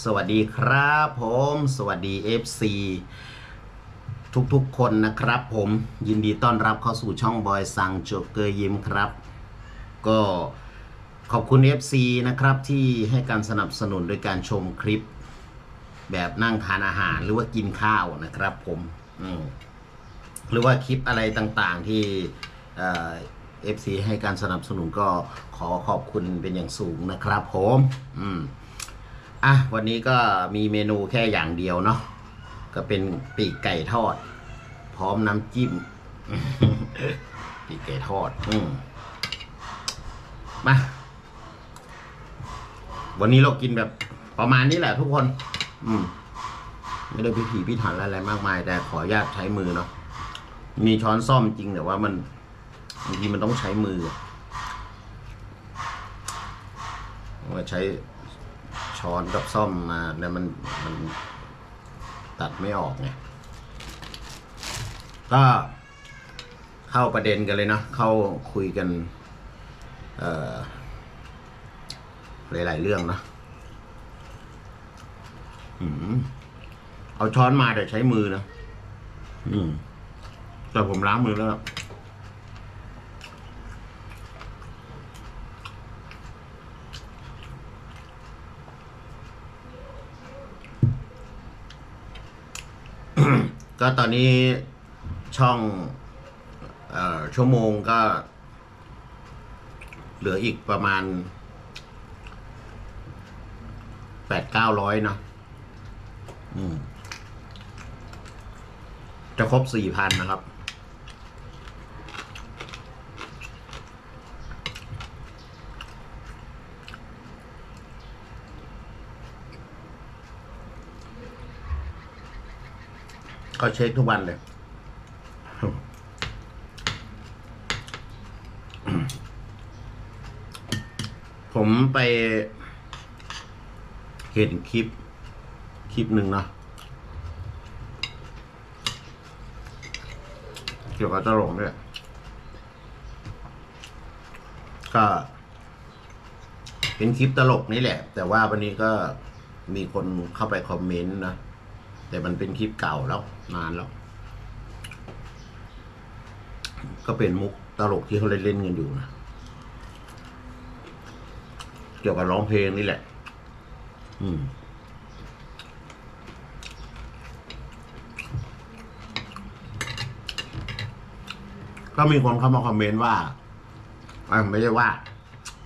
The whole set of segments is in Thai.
สวัสดีครับผม สวัสดี FC ทุกๆคนนะครับผมยินดีต้อนรับเข้าสู่ช่องบอยซังโจเกอร์ยิ้มครับ ก็ขอบคุณ FC นะครับที่ให้การสนับสนุนโดยการชมคลิป แบบนั่งทานอาหารหรือว่ากินข้าวนะครับผมมหรือว่าคลิปอะไรต่างๆที่เอ่อฟซีให้การสนับสนุนก็ขอขอบคุณเป็นอย่างสูงนะครับผม อืม อะวันนี้ก็มีเมนูแค่อย่างเดียวเนาะก็เป็นปีกไก่ทอด พร้อมน้ำจิ้ม ปีกไก่ทอด อืมมาวันนี้เรากินแบบประมาณนี้แหละทุกคน อืม ไม่ได้พิถีพิถันอะไรมากมาย แต่ขออนุญาตใช้มือเนาะมีช้อนซ่อมจริงแต่ว่ามันบางทีมันต้องใช้มือว่าใช้ ช้อนกับซ่อมมาแล้วมันมันตัดไม่ออกไงก็เข้าประเด็นกันเลยเนาะเข้าคุยกัน เอ่อ หลาย ๆ เรื่องเนาะเอาช้อนมาแต่ใช้มือนะ อืม แต่ผมล้างมือแล้ว ก็ตอนนี้ช่องอ่อชั่วโมงก็ เหลืออีกประมาณแปดเก้าร้อยเนาะจะครบสี่พันนะครับ ก็เช็คทุกวันเลยผมไปเห็นคลิป คลิปหนึ่งเนาะเกี่ยวกับตลกเนี่ยก็เป็นคลิปตลกนี่แหละ แต่ว่าวันนี้ก็มีคนเข้าไปคอมเมนต์นะ แต่มันเป็นคลิปเก่าแล้ว นานแล้ว ก็เป็นมุกตลกที่เขาเล่นเล่นกันอยู่นะเกี่ยวกับร้องเพลงนี่แหละ อืมก็มีคนเข้ามาคอมเมนต์ว่าอ่าไม่ใช่ว่า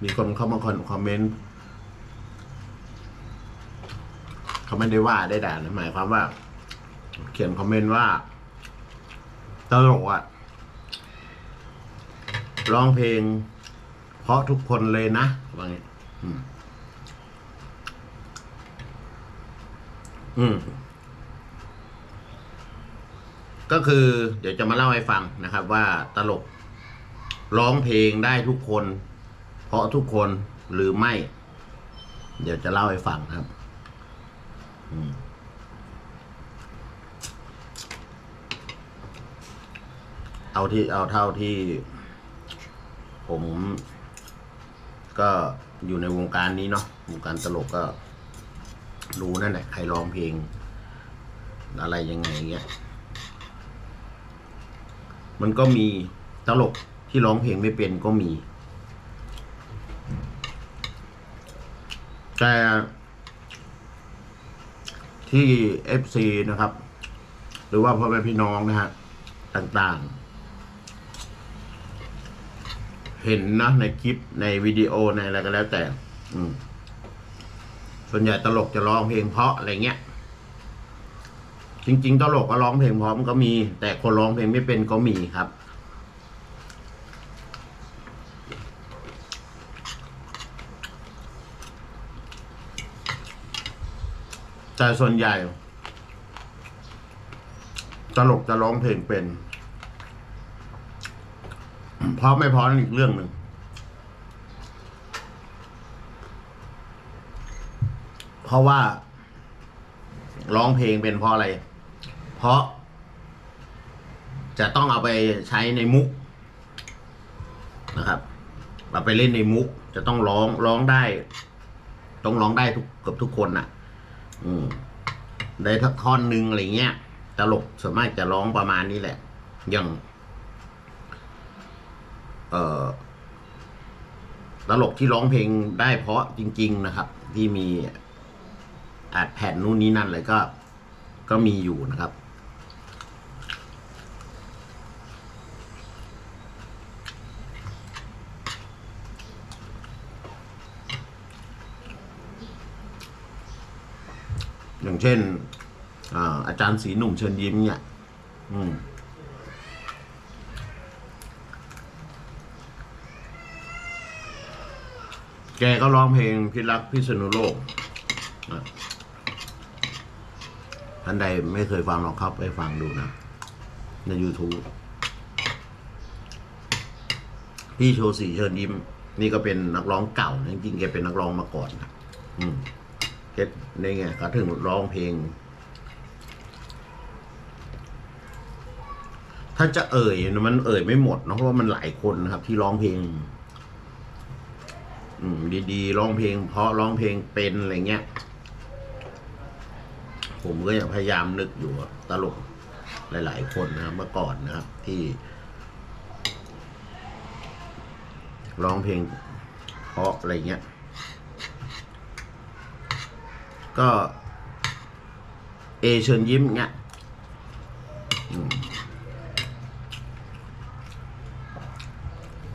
มีคนเข้ามาคอมเมนต์ เขาไม่ได้ว่าได้ด่านะหมายความว่า เขียนคอมเมนต์ว่าตลกอะร้องเพลง เพราะทุกคนเลยนะว่างี้อืม อืม ก็คือ เดี๋ยวจะมาเล่าให้ฟังนะครับ ว่าตลก ร้องเพลงได้ทุกคน เพราะทุกคนหรือไม่ เดี๋ยวจะเล่าให้ฟังครับ เอาที่เอาเท่าที่ ผม ก็อยู่ในวงการนี้เนาะวงการตลกก็ รู้นั่นแหละใครร้องเพลง อะไรยังไงเงี้ย มันก็มีตลกที่ร้องเพลงไม่เป็นก็มี แต่ ที่ FC นะครับ หรือว่าพ่อแม่พี่น้องนะฮะต่างๆ เห็นนะในคลิปในวิดีโอในอะไรก็แล้วแต่ อืมส่วนใหญ่ตลกจะร้องเพลงเพราะอะไรเงี้ย จริง ๆ ตลกก็ร้องเพลงเพราะมันก็มี แต่คนร้องเพลงไม่เป็นก็มีครับ แต่ส่วนใหญ่ ตลกจะร้องเพลงเป็น เพราะไม่เพราะนั่นอีกเรื่องหนึ่งเพราะว่าร้องเพลงเป็นเพราะอะไร เพราะ จะต้องเอาไปใช้ในมุกนะครับเอาไปเล่นในมุก จะต้องร้องร้องได้ ต้องร้องได้ทุกเกือบทุกคนน่ะ อืมได้ทักท่อนหนึ่งอะไรเงี้ย ตลกส่วนมากจะร้องประมาณนี้แหละ อย่าง เอ่อ ตลกที่ร้องเพลงได้เพราะจริง ๆนะครับ ที่มีอัดแผ่นนู่นนี่นั่นเลยก็ ก็มีอยู่นะครับ อย่างเช่นอาอาจารย์สีหนุ่มเชิญยิ้มเนี่ยแกก็ร้องเพลงพิรักพิษณุโลกท่านใดไม่เคยฟังหรอกครับไปฟังดูนะ ใน YouTube พี่โชว์สีเชิญยิ้ม นี่ก็เป็นนักร้องเก่านะจริงๆแกเป็นนักร้องมาก่อนนะอืม เฮ็ดนี่ไงก็ถึงร้องเพลง ถ้าจะเอ่ยมันเอ่ยไม่หมดเนะเพราะว่ามันหลายคนนะครับ ที่ร้องเพลงอืมดีๆร้องเพลง เพราะร้องเพลงเป็นอะไรเงี้ย ผมก็พยายามนึกอยู่ตลกหลาย ๆ คนนะครับเมื่อก่อนนะครับ ที่ร้องเพลงเพราะอะไรเงี้ย ก็เอเชิญยิ้มเงี้ย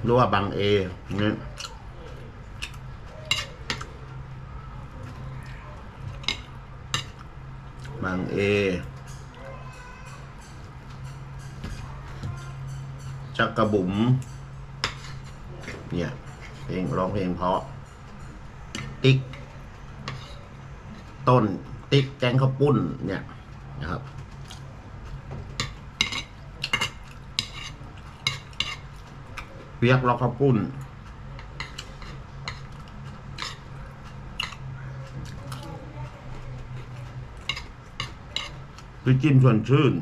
หรือว่าบางเอเงี้ยบางเอจักกระบุ๋มเนี่ยเพลงร้องเพลงเพราะติ๊ก ต้นติ๊กแกงข้าวปุ้นเนี่ยนะครับเปียกล็อกข้าวปุ้นพี่จิ้มชวนชื่น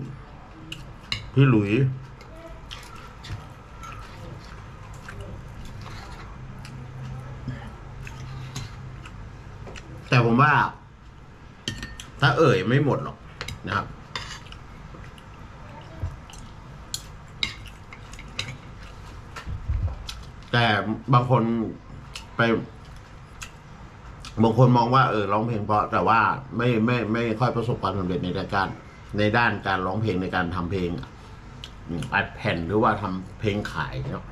พี่หลุย แต่ผมว่า ถ้าเอ่ยไม่หมดหรอกนะครับ แต่บางคนไปบางคนมองว่าเออร้องเพลงเพราะแต่ว่าไม่ไม่ไม่ค่อยประสบความสำเร็จในการในด้านการร้องเพลงในการทำเพลงอัดแผ่นหรือว่าทำเพลงขายเนาะ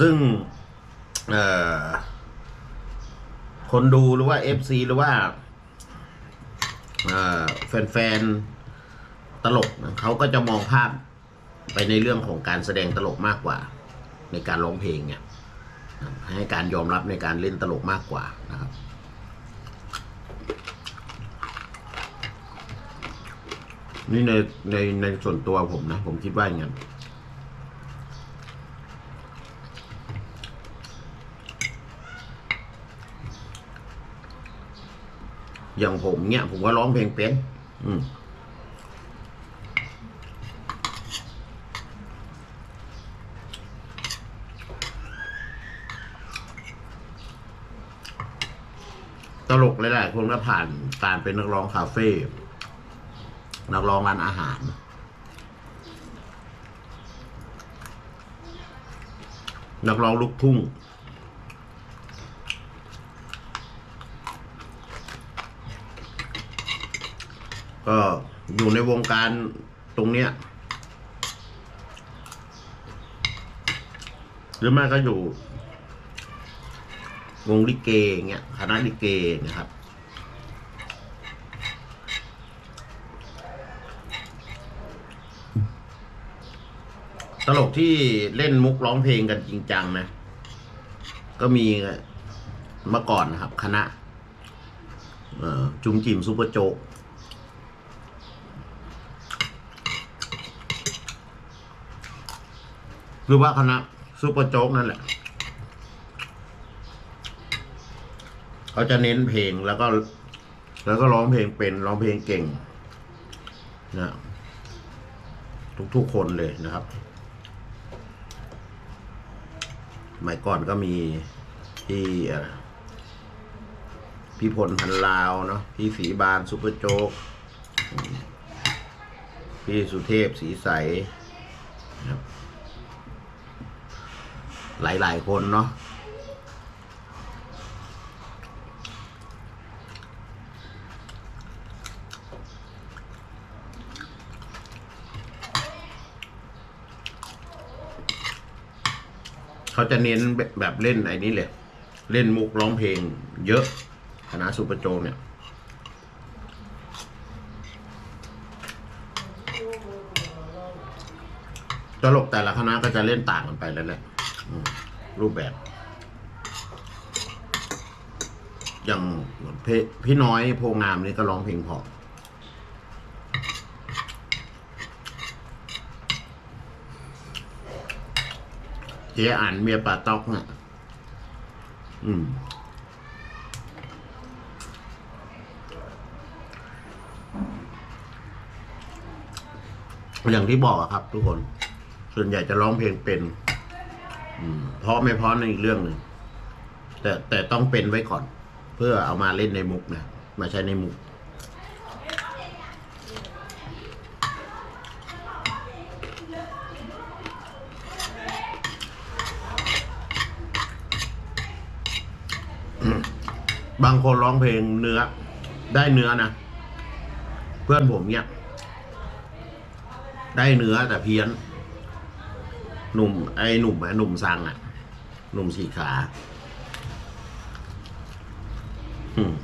ซึ่ง เอ่อ คนดูหรือว่าเอฟซีหรือว่าแฟนๆตลกเขาก็จะมองภาพไปในเรื่องของการแสดงตลกมากกว่า ในการร้องเพลงเนี่ยให้การยอมรับในการเล่นตลกมากกว่านะครับนี่ในในในส่วนตัวผมนะ ผมคิดว่าอย่างนั้น อย่างผมเนี่ย ผมก็ร้องเพลงเป็น อืมตลกหลายๆคนก็ผ่านการเป็นนักร้องคาเฟ่นักร้องร้านอาหาร นักร้องลูกทุ่ง ก็อยู่ในวงการตรงเนี้ย หรือไม่ก็อยู่ วงลิเกอย่างเงี้ยคณะลิเกนะครับ ตลกที่เล่นมุกร้องเพลงกันจริงจังนะ ก็มีเมื่อก่อนนะครับ คณะจุมจิมซูเปอร์โจก หรือว่าคณะซูเปอร์โจ๊กนั่นแหละ เขาจะเน้นเพลงแล้วก็ แล้วก็ร้องเพลงเป็นร้องเพลงเก่งนะทุกๆคนเลยนะครับสมัยก่อนก็มีที่พี่พลพันลาวเนาะพี่สีบานซุปเปอร์โจ๊กพี่สุเทพสีใสนะครับ หลายๆคนเนาะเขาจะเน้นแบบเล่นไอ้นี้เลยเล่นมุกร้องเพลงเยอะคณะซูเปอร์โจเนี่ยตลกแต่ละคณะก็จะเล่นต่างกันไปแล้วแหละ รูปแบบ อย่างพพี่น้อยโพงามนี่ก็ร้องเพลงเพอเจ๊อ่านเมียป่าตอกเนี่ยอืมอย่างที่บอกครับทุกคน ส่วนใหญ่จะร้องเพลงเป็น เพราะไม่เพราะในอีกเรื่องหนึ่งแต่แต่ต้องเป็นไว้ก่อน เพื่อเอามาเล่นในมุกนะ มาใช้ในมุก บางคนร้องเพลงเนื้อ ได้เนื้อนะ เพื่อนผมเนี่ย ได้เนื้อแต่เพี้ยน หนุ่มไอ้หนุ่มไอ้หนุ่มซังอะหนุ่มสีขาอืม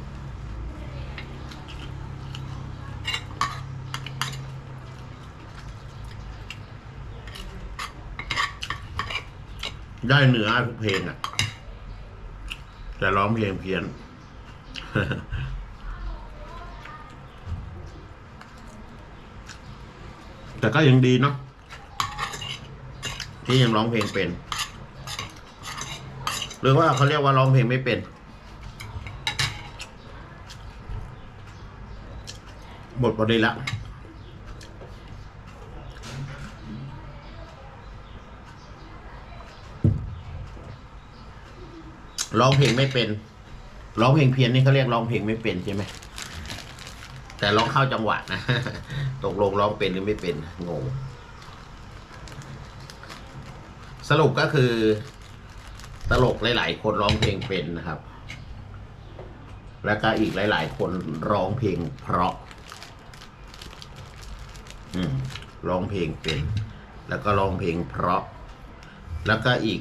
ได้เนื้อทุกเพลงอะแต่ร้องเพลงเพี้ยน แต่ก็ยังดีเนาะ ที่ยังร้องเพลงเป็น หรือว่าเขาเรียกว่าร้องเพลงไม่เป็น หมดพอดีละร้องเพลงไม่เป็น ร้องเพลงเพี้ยนนี่เขาเรียกร้องเพลงไม่เป็นใช่ไหม แต่ร้องเข้าจังหวะนะ ตกลงร้องเป็นหรือไม่เป็น งง สรุปก็คือ ตลกหลาย ๆ คนร้องเพลงเป็นนะครับ แล้วก็อีกหลาย ๆ คนร้องเพลงเพราะ อืมร้องเพลงเป็น แล้วก็ร้องเพลงเพราะ แล้วก็อีก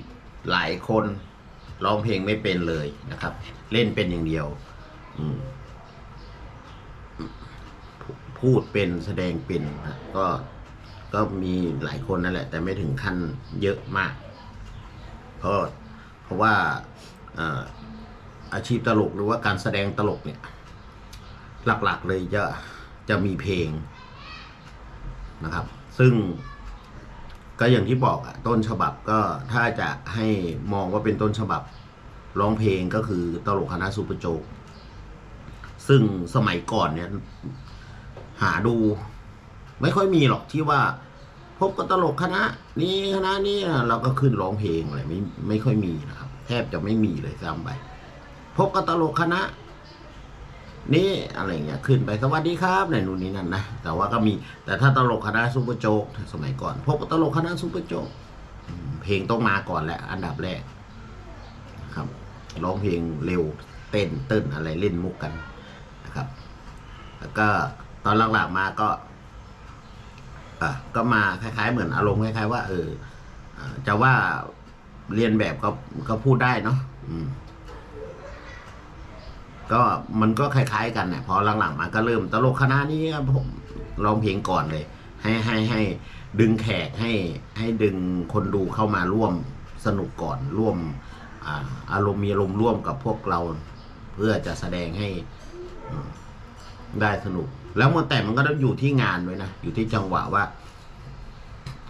หลายคนร้องเพลงไม่เป็นเลยนะครับ เล่นเป็นอย่างเดียว อืมพูดเป็นแสดงเป็นนะก็ ก็มีหลายคนนั่นแหละ แต่ไม่ถึงขั้นเยอะมาก เพราะเพราะว่าอาชีพตลกหรือว่าการแสดงตลกเนี่ย หลักๆเลยจะจะมีเพลงนะครับ ซึ่งก็อย่างที่บอกอะต้นฉบับก็ถ้าจะให้มองว่าเป็นต้นฉบับร้องเพลงก็คือตลกคณะซูเปรโจก ซึ่งสมัยก่อนเนี่ย หาดู ไม่ค่อยมีหรอกที่ว่าพบกับตลกคณะ นี้คณะนี้เราก็ขึ้นร้องเพลงอะไรไม่ไม่ค่อยมีนะครับ แทบจะไม่มีเลยซ้ำไปพบกับตลกคณะ นี่อะไรเงี้ยขึ้นไปสวัสดีครับในนู่นนี่นั่นนะแต่ว่าก็มี แต่ถ้าตลกคณะซูเปอร์โจ๊กสมัยก่อน พบกับตลกคณะซูเปอร์โจ๊กเพลงต้องมาก่อนแหละอันดับแรกครับร้องเพลงเร็วเต้นเต้นอะไรเล่นมุกกันนะครับ แล้วก็ตอนหลังๆมาก็ อะก็มาคล้ายๆ เหมือนอารมณ์คล้ายๆว่า เออจะว่าเรียนแบบก็ก็พูดได้เนาะอืมก็มันก็คล้าย ๆ กันเนี่ยพอหลังๆมาก็เริ่มตลกคณะนี้ครับผมร้องเพลงก่อนเลย ให้ให้ให้ดึงแขกให้ให้ดึงคนดูเข้ามาร่วมสนุกก่อนร่วมอ่าอารมณ์มีอารมณ์ร่วมกับพวกเรา เพื่อจะแสดงให้อืม ได้สนุก แล้วมันแต่มันก็ต้องอยู่ที่งานด้วยนะ อยู่ที่จังหวะว่า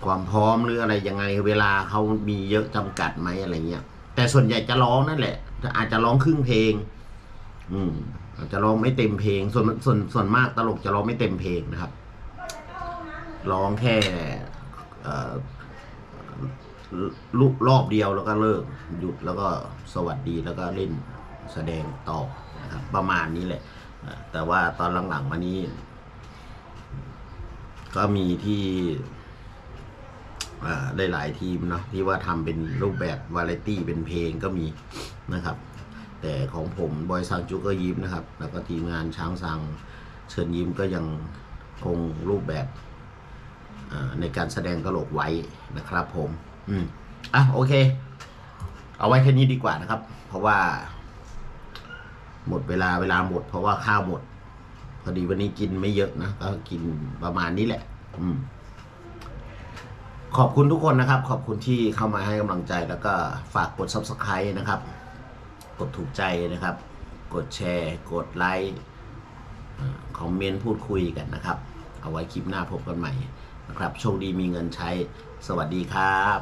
ความพร้อมหรืออะไรยังไงเวลาเขามีเยอะจำกัดไหมอะไรเงี้ยแต่ส่วนใหญ่จะร้องนั่นแหละอาจจะร้องครึ่งเพลง อืม อาจจะร้องไม่เต็มเพลง ส่วนส่วนส่วนมากตลกจะร้องไม่เต็มเพลงนะครับ ร้องแค่ลุรอบเดียวแล้วก็เลิกหยุดแล้วก็สวัสดีแล้วก็เล่นแสดงต่อนะครับ ประมาณนี้แหละ แต่ว่าตอนหลังๆมานี้ ก็มีที่หลายๆทีมเนาะที่ว่าทำเป็นรูปแบบวาไรตี้เป็นเพลงก็มีนะครับ แต่ของผมบอยซังจูก็ยิ้มนะครับ แล้วก็ทีมงานช้างซังเชิญยิ้มก็ยังคงรูปแบบในการแสดงตลกไว้นะครับผม อืม อะ โอเค เอาไว้แค่นี้ดีกว่านะครับ เพราะว่า หมดเวลาเวลาหมด เพราะว่าข้าวหมด พอดีวันนี้กินไม่เยอะนะก็กินประมาณนี้แหละ อืม ขอบคุณทุกคนนะครับ ขอบคุณที่เข้ามาให้กำลังใจ แล้วก็ฝากกด subscribe นะครับ กดถูกใจนะครับ กดแชร์ กดไลค์เอ่อคอมเมนต์พูดคุยกันนะครับ เอาไว้คลิปหน้าพบกันใหม่นะครับ โชคดีมีเงินใช้ สวัสดีครับ